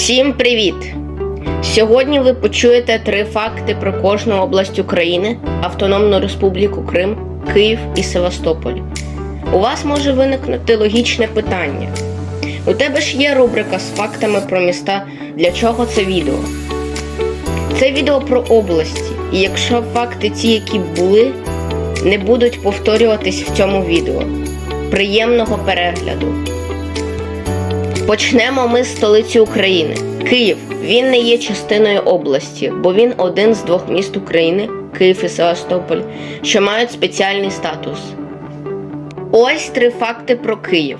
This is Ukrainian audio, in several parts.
Всім привіт! Сьогодні ви почуєте три факти про кожну область України: Автономну Республіку Крим, Київ і Севастополь. У вас може виникнути логічне питання. У тебе ж є рубрика з фактами про міста. Для чого це відео? Це відео про області, і якщо факти ті, які були, не будуть повторюватись в цьому відео. Приємного перегляду! Почнемо ми з столиці України. Київ. Він не є частиною області, бо він один з двох міст України, Київ і Севастополь, що мають спеціальний статус. Ось три факти про Київ.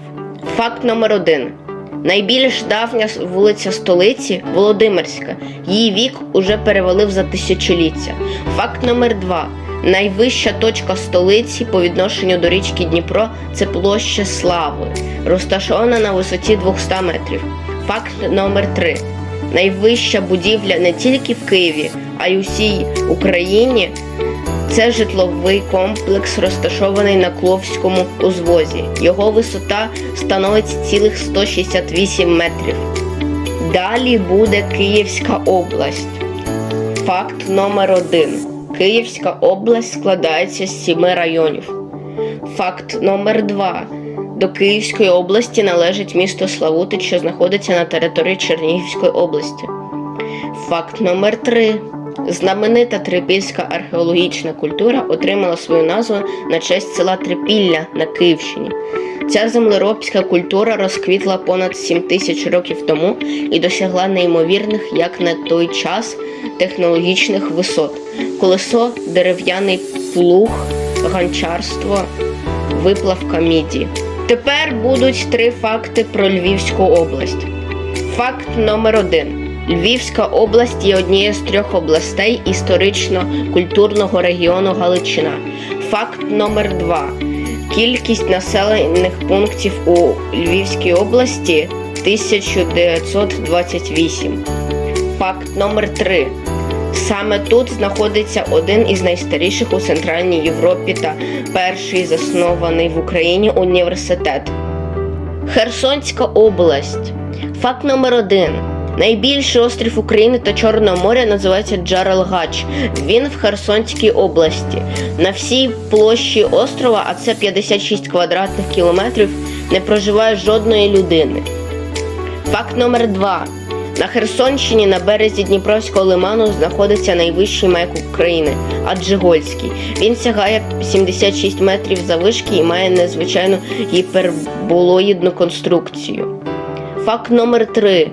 Факт номер один. Найбільш давня вулиця столиці Володимирська. Її вік уже перевалив за тисячоліття. Факт номер два. Найвища точка столиці по відношенню до річки Дніпро це площа Слави, розташована на висоті 200 метрів. Факт номер 3. Найвища будівля не тільки в Києві, а й у всій Україні. Це житловий комплекс, розташований на Кловському узвозі. Його висота становить цілих 168 метрів. Далі буде Київська область. Факт номер один. Київська область складається з сіми районів. Факт номер два. До Київської області належить місто Славутич, що знаходиться на території Чернігівської області. Факт номер 3. Знаменита трипільська археологічна культура отримала свою назву на честь села Трипілля на Київщині. Ця землеробська культура розквітла понад 7 тисяч років тому і досягла неймовірних, як на той час, технологічних висот: колесо, дерев'яний плуг, гончарство, виплавка міді. Тепер будуть три факти про Львівську область. Факт номер один. Львівська область є однією з трьох областей історично-культурного регіону Галичина. Факт номер два. Кількість населених пунктів у Львівській області 1928. Факт номер 3. Саме тут знаходиться один із найстаріших у Центральній Європі та перший заснований в Україні університет. Херсонська область. Факт номер один. Найбільший острів України та Чорного моря називається Джарелгач. Він в Херсонській області. На всій площі острова, а це 56 квадратних кілометрів, не проживає жодної людини. Факт номер 2. На Херсонщині на березі Дніпровського лиману знаходиться найвищий маяк України Аджигольський. Він сягає 76 метрів завишки і має незвичайну гіперболоїдну конструкцію. Факт номер 3.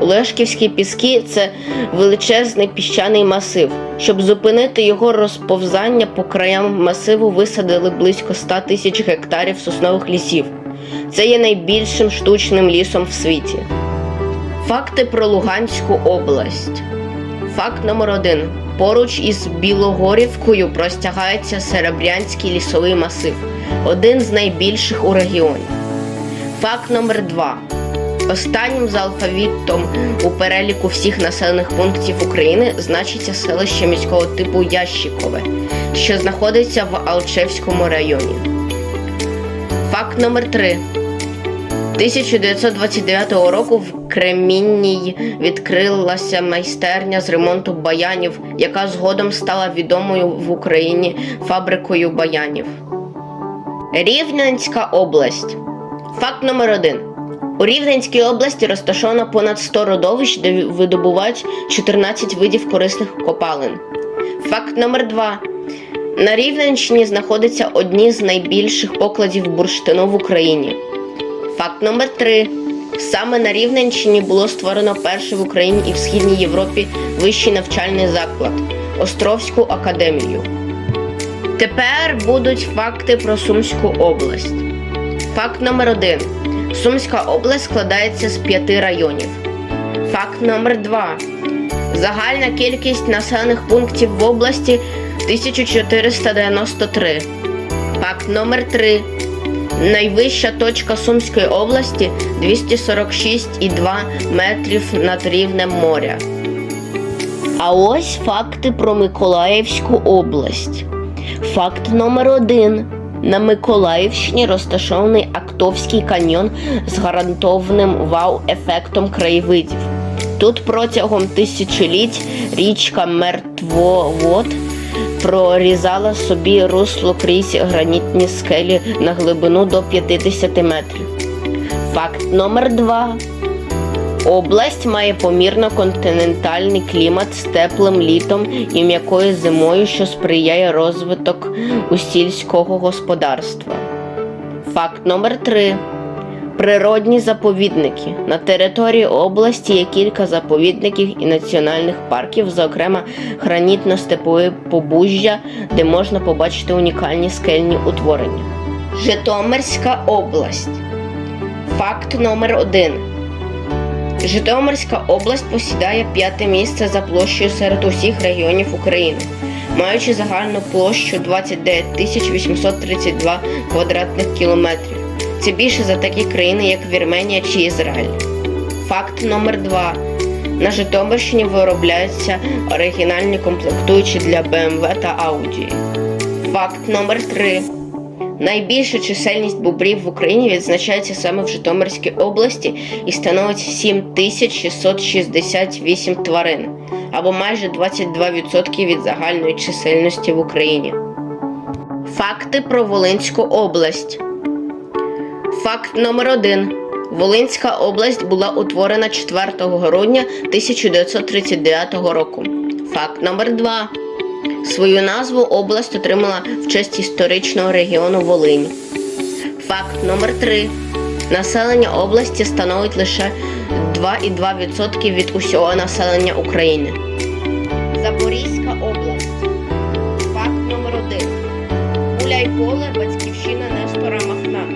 Олешківські піски це величезний піщаний масив. Щоб зупинити його розповзання по краям масиву, висадили близько 100 тисяч гектарів соснових лісів. Це є найбільшим штучним лісом в світі. Факти про Луганську область. Факт номер один. Поруч із Білогорівкою простягається Серебрянський лісовий масив, один з найбільших у регіоні. Факт номер два. Останнім за алфавітом у переліку всіх населених пунктів України значиться селище міського типу Ящикове, що знаходиться в Алчевському районі. Факт номер 3. 1929 року в Кремінній відкрилася майстерня з ремонту баянів, яка згодом стала відомою в Україні фабрикою баянів. Рівненська область. Факт номер 1. У Рівненській області розташовано понад 100 родовищ, де видобувають 14 видів корисних копалин. Факт номер 2. На Рівненщині знаходяться одні з найбільших покладів бурштину в Україні. Факт номер 3. Саме на Рівненщині було створено перший в Україні і в Східній Європі вищий навчальний заклад Островську академію. Тепер будуть факти про Сумську область. Факт номер 1. Сумська область складається з п'яти районів. Факт номер 2. Загальна кількість населених пунктів в області 1493. Факт номер 3. Найвища точка Сумської області 246,2 метрів над рівнем моря. А ось факти про Миколаївську область. Факт номер один. На Миколаївщині розташований Актовський каньйон з гарантованим вау-ефектом краєвидів. Тут протягом тисячоліть річка Мертвовод прорізала собі русло крізь гранітні скелі на глибину до 50 метрів. Факт номер 2 Область має помірно континентальний клімат з теплим літом і м'якою зимою, що сприяє розвиток сільського господарства. Факт номер 3 Природні заповідники. На території області є кілька заповідників і національних парків, зокрема гранітно-степове побужжя, де можна побачити унікальні скельні утворення. Житомирська область. Факт номер 1 Житомирська область посідає п'яте місце за площею серед усіх регіонів України, маючи загальну площу 29 тисяч 832 квадратних кілометрів. Це більше за такі країни, як Вірменія чи Ізраїль. Факт номер 2 На Житомирщині виробляються оригінальні комплектуючі для BMW та Audi. Факт номер 3 Найбільша чисельність бобрів в Україні відзначається саме в Житомирській області і становить 7668 тварин, або майже 22% від загальної чисельності в Україні. Факти про Волинську область. Факт номер 1 Волинська область була утворена 4 грудня 1939 року. Факт номер 2 Свою назву область отримала в честь історичного регіону Волинь. Факт номер 3 Населення області становить лише 2,2% від усього населення України. Запорізька область. Факт номер 1 Гуляйполе батьківщина Нестора Махна,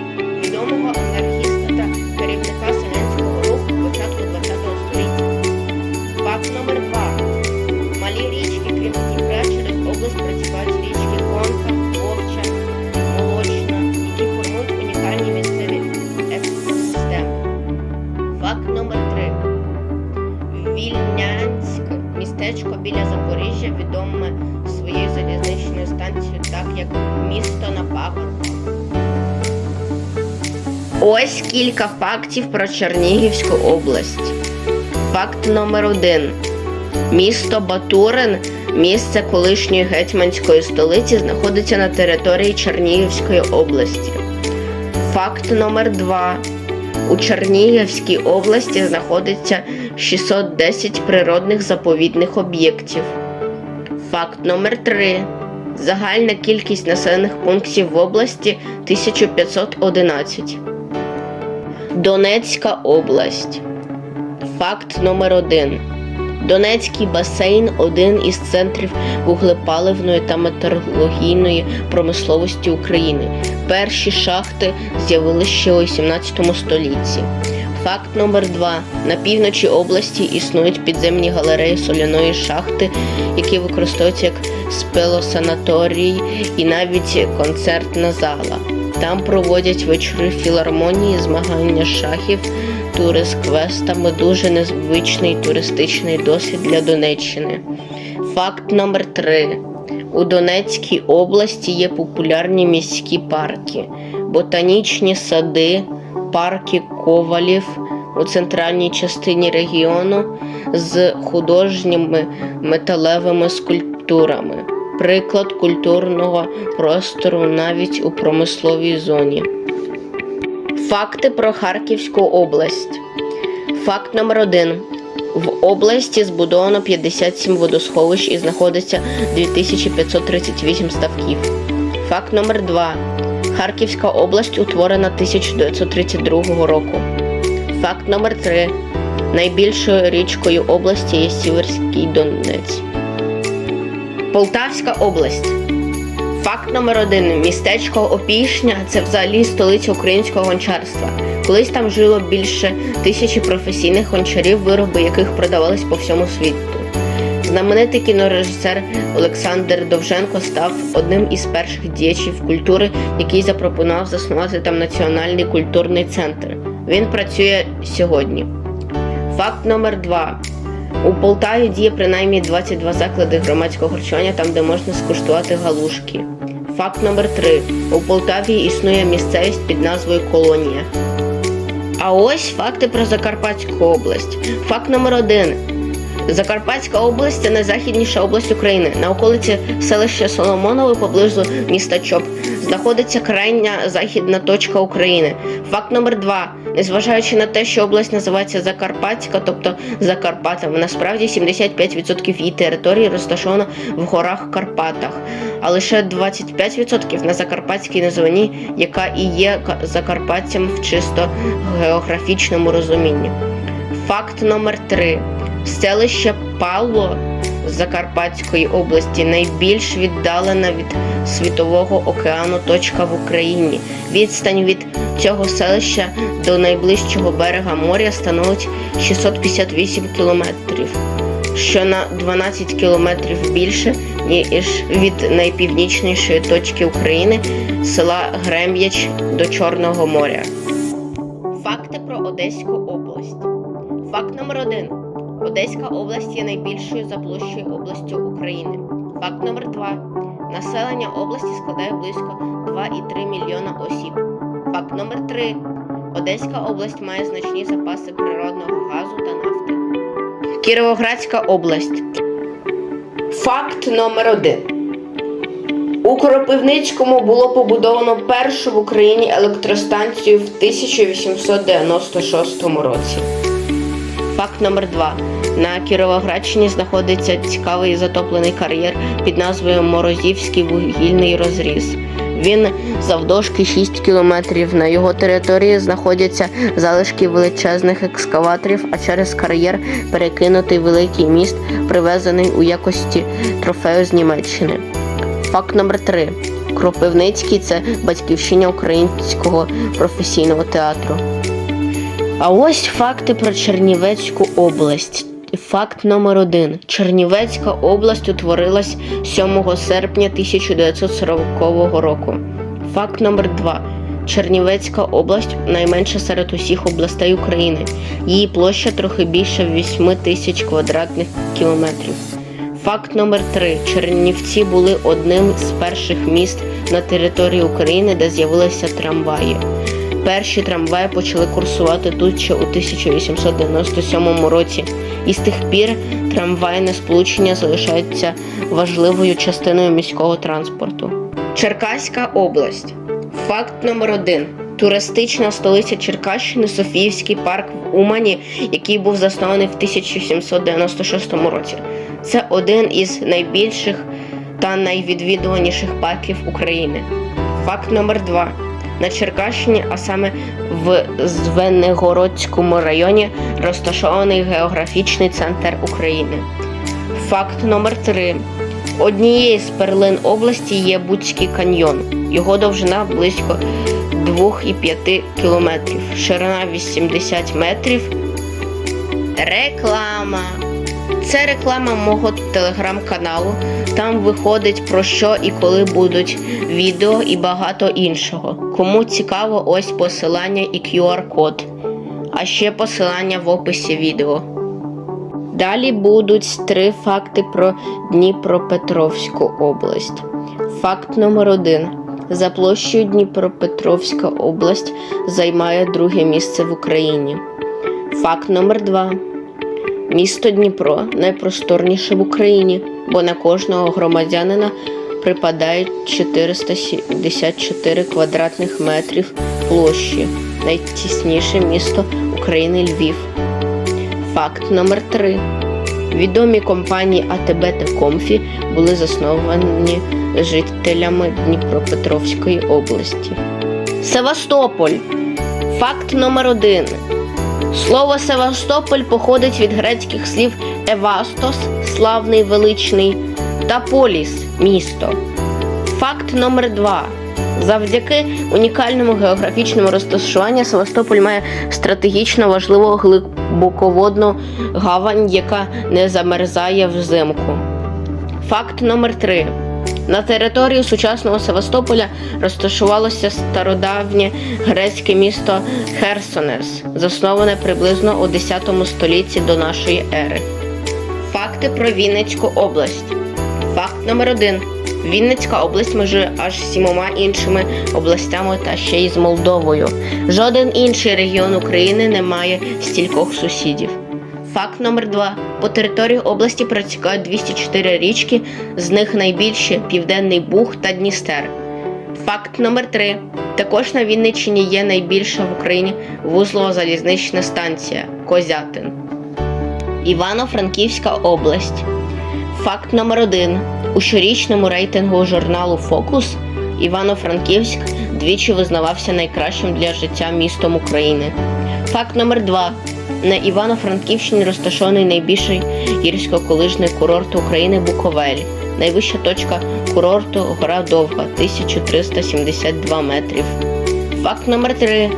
містечко біля Запоріжжя відоме своєю залізничною станцією, так як місто на пагорбах. Ось кілька фактів про Чернігівську область. Факт номер 1 Місто Батурин, місце колишньої гетьманської столиці, знаходиться на території Чернігівської області. Факт номер 2 У Чернігівській області знаходиться 610 природних заповідних об'єктів. Факт номер 3 Загальна кількість населених пунктів в області 1511. Донецька область. Факт номер 1 Донецький басейн один із центрів вуглепаливної та металургійної промисловості України. Перші шахти з'явилися ще у 18 столітті. Факт номер 2 На півночі області існують підземні галереї соляної шахти, які використовуються як спелосанаторій і навіть концертна зала. Там проводять вечори філармонії, змагання шахів, тури з квестами, дуже незвичний туристичний досвід для Донеччини. Факт номер 3 У Донецькій області є популярні міські парки, ботанічні сади, парки ковалів у центральній частині регіону з художніми металевими скульптурами. Приклад культурного простору навіть у промисловій зоні. Факти про Харківську область. Факт номер 1 В області збудовано 57 водосховищ і знаходиться 2538 ставків. Факт номер 2 Харківська область утворена 1932 року. Факт номер 3 Найбільшою річкою області є Сіверський Донець. Полтавська область. Факт номер один. Містечко Опішня це взагалі столиця українського гончарства. Колись там жило більше тисячі професійних гончарів, вироби яких продавались по всьому світу. Знаменитий кінорежисер Олександр Довженко став одним із перших діячів культури, який запропонував заснувати там національний культурний центр. Він працює сьогодні. Факт номер 2 У Полтаві діє принаймні 22 заклади громадського харчування, там де можна скуштувати галушки. Факт номер 3 У Полтаві існує місцевість під назвою Колонія. А ось факти про Закарпатську область. Факт номер один. Закарпатська область це найзахідніша область України. На околиці селища Соломонове поблизу міста Чоп знаходиться крайня західна точка України. Факт номер два. Незважаючи на те, що область називається Закарпатська, тобто Закарпатами, насправді 75% її території розташовано в горах Карпатах, а лише 25% на закарпатській низовині, яка і є ка- закарпатцям в чисто географічному розумінні. Факт номер 3. Селище Павло Закарпатської області найбільш віддалена від Світового океану точка в Україні. Відстань від цього селища до найближчого берега моря становить 658 кілометрів, що на 12 кілометрів більше, ніж від найпівнічнішої точки України села Грем'яч до Чорного моря. Факти про Одеську область. Факт номер один. Одеська область є найбільшою за площею областю України. Факт номер два. Населення області складає близько 2,3 мільйона осіб. Факт номер три. Одеська область має значні запаси природного газу та нафти. Кіровоградська область. Факт номер один. У Кропивницькому було побудовано першу в Україні електростанцію в 1896 році. Факт номер 2 На Кіровоградщині знаходиться цікавий затоплений кар'єр під назвою Морозівський вугільний розріз. Він завдовжки 6 кілометрів. На його території знаходяться залишки величезних екскаваторів, а через кар'єр перекинутий великий міст, привезений у якості трофею з Німеччини. Факт номер 3 Кропивницький це батьківщина українського професійного театру. А ось факти про Чернівецьку область. Факт номер один. Чернівецька область утворилась 7 серпня 1940 року. Факт номер два. Чернівецька область найменша серед усіх областей України. Її площа трохи більше 8 тисяч квадратних кілометрів. Факт номер 3 Чернівці були одним з перших міст на території України, де з'явилися трамваї. Перші трамваї почали курсувати тут ще у 1897 році, і з тих пір трамвайне сполучення залишається важливою частиною міського транспорту. Черкаська область. Факт номер один. Туристична столиця Черкащини Софіївський парк в Умані, який був заснований в 1796 році. Це один із найбільших та найвідвідуваніших парків України. Факт номер два. На Черкащині, а саме в Звенигородському районі, розташований географічний центр України. Факт номер 3. Однією з перлин області є Буцький каньйон. Його довжина близько 2,5 кілометрів, ширина 80 метрів. Реклама. Це реклама мого телеграм-каналу. Там виходить про що і коли будуть відео і багато іншого. Кому цікаво, ось посилання і QR-код. А ще посилання в описі відео. Далі будуть три факти про Дніпропетровську область. Факт номер один. За площею Дніпропетровська область займає друге місце в Україні. Факт номер два. Місто Дніпро найпросторніше в Україні, бо на кожного громадянина припадає 474 квадратних метрів площі. Найтісніше місто України Львів. Факт номер 3 Відомі компанії АТБ та Комфі були засновані жителями Дніпропетровської області. Севастополь. Факт номер 1 Слово Севастополь походить від грецьких слів Евастос славний величний та Поліс місто. Факт номер 2 Завдяки унікальному географічному розташуванню Севастополь має стратегічно важливу глибоководну гавань, яка не замерзає взимку. Факт номер 3 На території сучасного Севастополя розташувалося стародавнє грецьке місто Херсонес, засноване приблизно у 10 столітті до нашої ери. Факти про Вінницьку область. Факт номер 1 Вінницька область межує аж сімома іншими областями та ще й з Молдовою. Жоден інший регіон України не має стількох сусідів. Факт номер 2 По території області протікають 204 річки, з них найбільші Південний Буг та Дністер. Факт номер 3 Також на Вінниччині є найбільша в Україні вузлова залізнична станція Козятин. Івано-Франківська область. Факт номер 1 У щорічному рейтингу журналу Фокус Івано-Франківськ двічі визнавався найкращим для життя містом України. Факт номер 2 На Івано-Франківщині розташований найбільший гірсько-колижний курорт України Буковель. Найвища точка курорту гора Довга 1372 метрів. Факт номер 3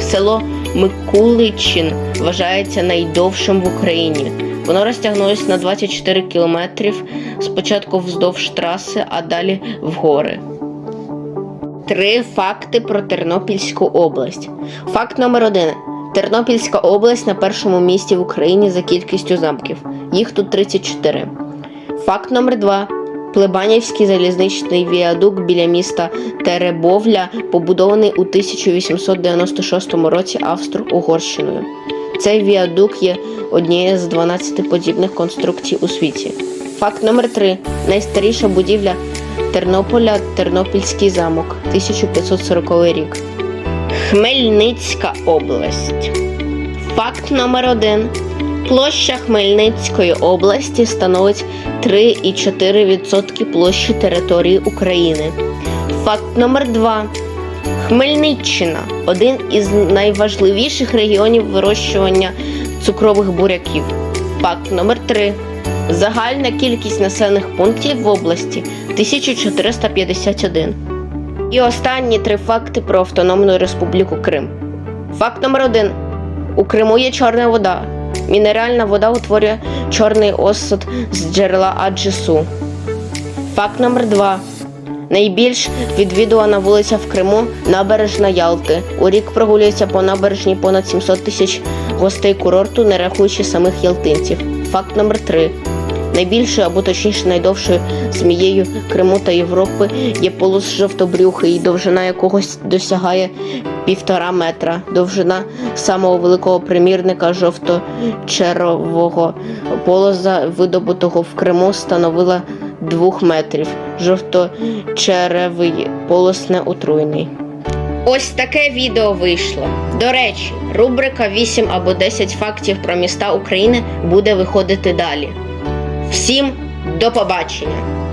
Село Микуличин вважається найдовшим в Україні. Воно розтягнулося на 24 кілометрів спочатку вздовж траси, а далі вгори. Три факти про Тернопільську область. Факт номер один. Тернопільська область на першому місці в Україні за кількістю замків. Їх тут 34. Факт номер 2. Плебанівський залізничний віадук біля міста Теребовля побудований у 1896 році Австро-Угорщиною. Цей віадук є однією з 12 подібних конструкцій у світі. Факт номер 3. Найстаріша будівля Тернополя Тернопільський замок 1540 рік. Хмельницька область. Факт номер 1. Площа Хмельницької області становить 3,4% площі території України. Факт номер 2. Хмельниччина один із найважливіших регіонів вирощування цукрових буряків. Факт номер 3. Загальна кількість населених пунктів в області 1451. І останні три факти про Автономну Республіку Крим. Факт номер 1. У Криму є чорна вода. Мінеральна вода утворює чорний осад з джерела Аджису. Факт номер 2. Найбільш відвідувана вулиця в Криму набережна Ялти. У рік прогулюється по набережні понад 700 тисяч гостей курорту, не рахуючи самих ялтинців. Факт номер 3. Найбільшою або точніше найдовшою змією Криму та Європи є полос жовтобрюхий, довжина якого досягає півтора метра. Довжина самого великого примірника жовточерового полоза, видобутого в Криму, становила 2 метрів. Жовточеревий полос не отруйний. Ось таке відео вийшло. До речі, рубрика 8 або 10 фактів про міста України буде виходити далі. Всім до побачення!